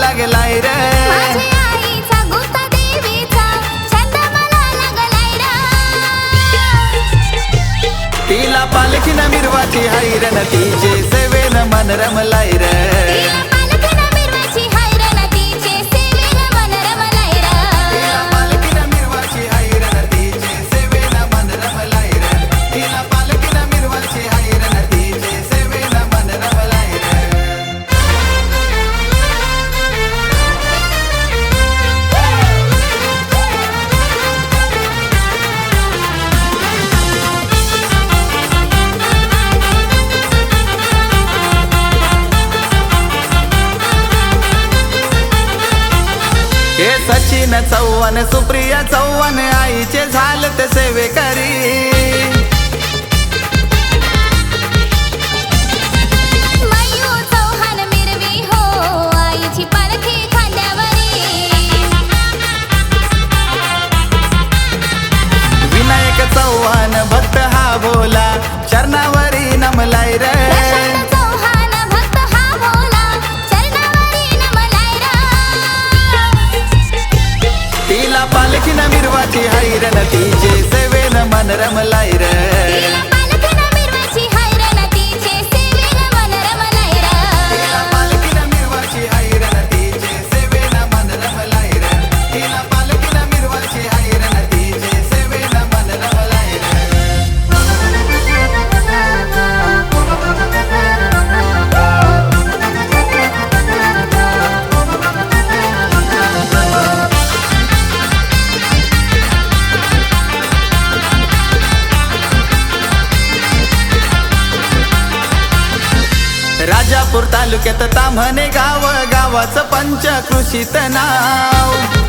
लागलाय रे. तिला पालखी न मिरवाची हाय रे तिचे सेवेन मन रमलाय रे. बहीण चव्हाण सुप्रिया चव्हाण आईची రైరన టీచేసే వేళ మనరమలైరన तालुक्यात ताम्हणे गाव गावाचं पंचकृषीत नाव.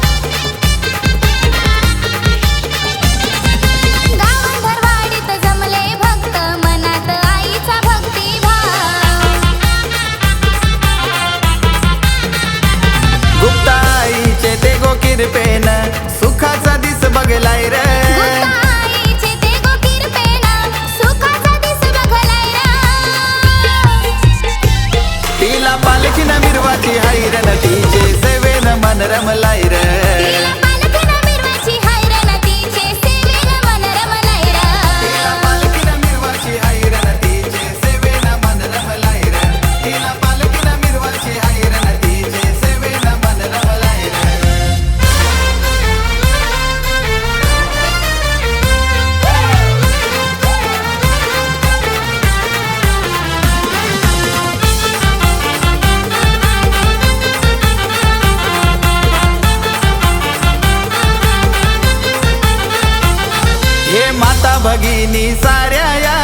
साऱ्या या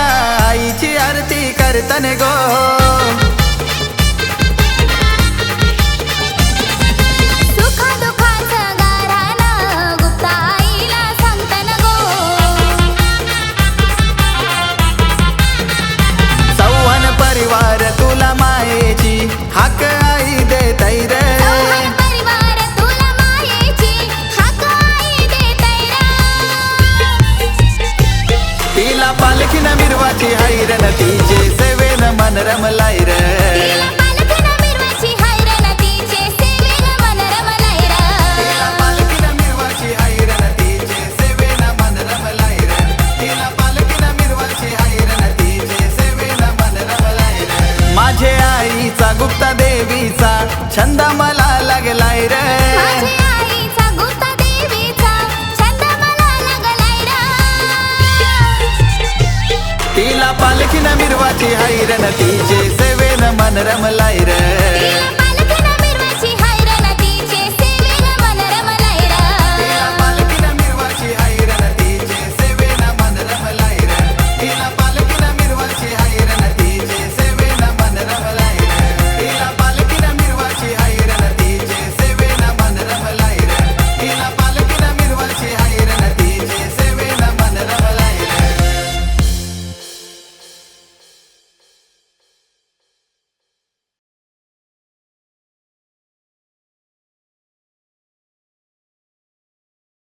आईची आरती करतन गो. मला लागलाय रे. तिला पालखी न मिरवाची हायरन तिचे सेवेन मन रमलाय रे.